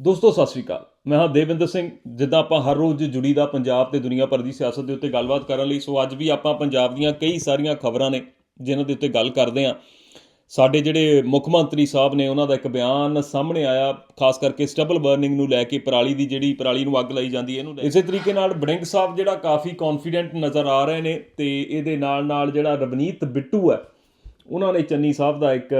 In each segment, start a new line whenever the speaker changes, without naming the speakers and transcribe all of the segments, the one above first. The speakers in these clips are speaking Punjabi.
ਦੋਸਤੋ, ਸਤਿ ਸ਼੍ਰੀ ਅਕਾਲ। ਮੈਂ ਹਾਂ ਦੇਵਿੰਦਰ ਸਿੰਘ। ਜਿੱਦਾਂ ਆਪਾਂ ਹਰ ਰੋਜ਼ ਜੁੜੀ ਦਾ ਪੰਜਾਬ ਤੇ ਦੁਨੀਆ ਭਰ ਦੀ ਸਿਆਸਤ ਦੇ ਉੱਤੇ ਗੱਲਬਾਤ ਕਰਨ ਲਈ, ਸੋ ਅੱਜ ਵੀ ਆਪਾਂ ਪੰਜਾਬ ਦੀਆਂ ਕਈ ਸਾਰੀਆਂ ਖਬਰਾਂ ਨੇ, ਜਿਨ੍ਹਾਂ ਦੇ ਉੱਤੇ ਗੱਲ ਕਰਦੇ ਹਾਂ। ਸਾਡੇ ਜਿਹੜੇ ਮੁੱਖ ਮੰਤਰੀ ਸਾਹਿਬ ਨੇ, ਉਹਨਾਂ ਦਾ ਇੱਕ ਬਿਆਨ ਸਾਹਮਣੇ ਆਇਆ, ਖਾਸ ਕਰਕੇ ਸਟਬਲ ਬਰਨਿੰਗ ਨੂੰ ਲੈ ਕੇ, ਪਰਾਲੀ ਦੀ ਜਿਹੜੀ ਪਰਾਲੀ ਨੂੰ ਅੱਗ ਲਾਈ ਜਾਂਦੀ ਹੈ, ਇਹਨੂੰ ਇਸੇ ਤਰੀਕੇ ਨਾਲ ਬੜਿੰਗ ਸਾਹਿਬ ਜਿਹੜਾ ਕਾਫੀ ਕੌਨਫੀਡੈਂਟ ਨਜ਼ਰ ਆ ਰਹੇ ਨੇ ਤੇ ਇਹਦੇ ਨਾਲ ਨਾਲ ਜਿਹੜਾ ਰਵਨੀਤ ਬਿੱਟੂ ਹੈ, ਉਹਨਾਂ ਨੇ ਚੰਨੀ ਸਾਹਿਬ ਦਾ ਇੱਕ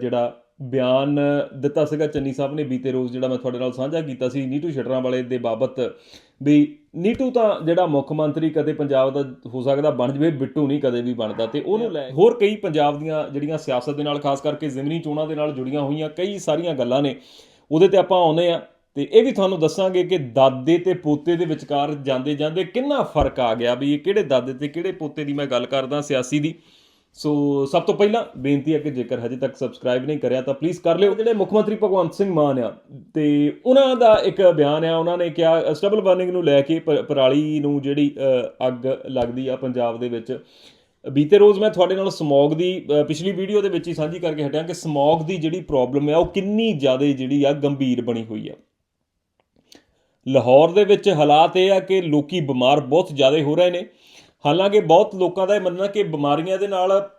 ਜਿਹੜਾ ਬਿਆਨ ਦਿੱਤਾ ਸੀਗਾ ਚੰਨੀ ਸਾਹਿਬ ਨੇ ਬੀਤੇ ਰੋਜ਼ ਜਿਹੜਾ ਮੈਂ ਤੁਹਾਡੇ ਨਾਲ ਸਾਂਝਾ ਕੀਤਾ ਸੀ ਨੀਟੂ ਸ਼ਟਰਾਂ ਵਾਲੇ ਦੇ ਬਾਬਤ ਵੀ ਨੀਟੂ ਤਾਂ ਜਿਹੜਾ ਮੁੱਖ ਮੰਤਰੀ ਕਦੇ ਪੰਜਾਬ ਦਾ ਹੋ ਸਕਦਾ ਬਣ ਜਵੇ ਬਿੱਟੂ ਨਹੀਂ ਕਦੇ ਵੀ ਬਣਦਾ ਤੇ ਉਹਨੂੰ ਲੈ। ਹੋਰ ਕਈ ਪੰਜਾਬ ਦੀਆਂ ਜਿਹੜੀਆਂ ਸਿਆਸਤ ਦੇ ਨਾਲ ਖਾਸ ਕਰਕੇ ਜ਼ਿਮਨੀ ਚੋਣਾਂ ਦੇ ਨਾਲ ਜੁੜੀਆਂ ਹੋਈਆਂ ਕਈ ਸਾਰੀਆਂ ਗੱਲਾਂ ਨੇ ਉਹਦੇ ਤੇ ਆਪਾਂ ਆਉਨੇ ਆ ਤੇ ਇਹ ਵੀ ਤੁਹਾਨੂੰ ਦੱਸਾਂਗੇ ਕਿ ਦਾਦੇ ਤੇ ਪੋਤੇ ਦੇ ਵਿਚਕਾਰ ਜਾਂਦੇ ਜਾਂਦੇ ਕਿੰਨਾ ਫ਼ਰਕ ਆ ਗਿਆ ਵੀ ਇਹ ਕਿਹੜੇ ਦਾਦੇ ਤੇ ਕਿਹੜੇ ਪੋਤੇ ਦੀ ਮੈਂ ਗੱਲ ਕਰਦਾ ਸਿਆਸੀ ਦੀ। ਸੋ ਸਭ ਤੋਂ ਪਹਿਲਾਂ ਬੇਨਤੀ ਹੈ ਕਿ ਜੇਕਰ ਹਜੇ ਤੱਕ ਸਬਸਕ੍ਰਾਈਬ ਨਹੀਂ ਕਰਿਆ ਤਾਂ ਪਲੀਜ਼ ਕਰ ਲਿਓ। ਜਿਹੜੇ ਮੁੱਖ ਮੰਤਰੀ ਭਗਵੰਤ ਸਿੰਘ ਮਾਨ ਆ, ਤੇ ਉਹਨਾਂ ਦਾ ਇੱਕ ਬਿਆਨ ਆ, ਉਹਨਾਂ ਨੇ ਕਿਹਾ ਸਟਬਲ ਬਰਨਿੰਗ ਨੂੰ ਲੈ ਕੇ ਪਰਾਲੀ ਨੂੰ ਜਿਹੜੀ ਅੱਗ ਲੱਗਦੀ ਆ ਪੰਜਾਬ ਦੇ ਵਿੱਚ। ਬੀਤੇ ਰੋਜ਼ ਮੈਂ ਤੁਹਾਡੇ ਨਾਲ ਸਮੌਗ ਦੀ ਪਿਛਲੀ ਵੀਡੀਓ ਦੇ ਵਿੱਚ ਹੀ ਸਾਂਝੀ ਕਰਕੇ ਹਟਿਆ ਕਿ ਸਮੌਗ ਦੀ ਜਿਹੜੀ ਪ੍ਰੋਬਲਮ ਆ, ਉਹ ਕਿੰਨੀ ਜ਼ਿਆਦਾ ਜਿਹੜੀ ਆ ਗੰਭੀਰ ਬਣੀ ਹੋਈ ਆ। ਲਾਹੌਰ ਦੇ ਵਿੱਚ ਹਾਲਾਤ ਇਹ ਆ ਕਿ ਲੋਕੀ ਬਿਮਾਰ ਬਹੁਤ ਜ਼ਿਆਦਾ ਹੋ ਰਹੇ ਨੇ। ਹਾਲਾਂਕਿ ਬਹੁਤ ਲੋਕਾਂ ਦਾ ਇਹ ਮੰਨਣਾ ਕਿ ਬਿਮਾਰੀਆਂ ਦੇ ਨਾਲ